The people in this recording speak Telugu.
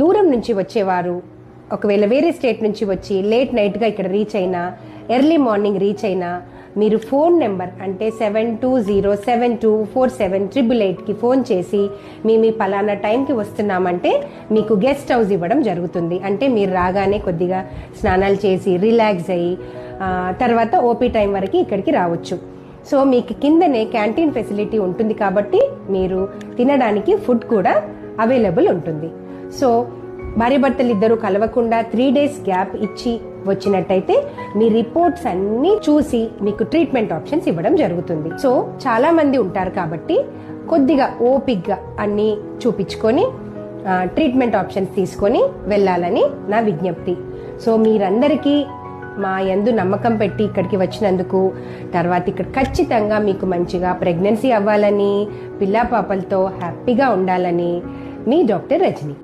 దూరం నుంచి వచ్చేవారు. ఒకవేళ వేరే స్టేట్ నుంచి వచ్చి లేట్ నైట్గా ఇక్కడ రీచ్ అయినా ఎర్లీ మార్నింగ్ రీచ్ అయినా మీరు ఫోన్ నెంబర్ అంటే seven two zero seven two four seven triple ఎయిట్కి ఫోన్ చేసి మీ మీ పలానా టైంకి వస్తున్నామంటే మీకు గెస్ట్ హౌస్ ఇవ్వడం జరుగుతుంది. అంటే మీరు రాగానే కొద్దిగా స్నానాలు చేసి రిలాక్స్ అయ్యి తర్వాత ఓపీ టైం వరకు ఇక్కడికి రావచ్చు. సో మీకు కిందనే క్యాంటీన్ ఫెసిలిటీ ఉంటుంది కాబట్టి మీరు తినడానికి ఫుడ్ కూడా అవైలబుల్ ఉంటుంది. సో భార్యాభర్తలు ఇద్దరు కలవకుండా త్రీ డేస్ గ్యాప్ ఇచ్చి వచ్చినట్టయితే మీ రిపోర్ట్స్ అన్నీ చూసి మీకు ట్రీట్మెంట్ ఆప్షన్స్ ఇవ్వడం జరుగుతుంది. సో చాలా మంది ఉంటారు కాబట్టి కొద్దిగా ఓపిక్గా అన్నీ చూపించుకొని ట్రీట్మెంట్ ఆప్షన్స్ తీసుకొని వెళ్ళాలని నా విజ్ఞప్తి. సో మీరందరికీ మా యందు నమ్మకం పెట్టి ఇక్కడికి వచ్చినందుకు తర్వాత ఇక్కడ ఖచ్చితంగా మీకు మంచిగా ప్రెగ్నెన్సీ అవ్వాలని పిల్లా పాపలతో హ్యాపీగా ఉండాలని మీ డాక్టర్ రజని.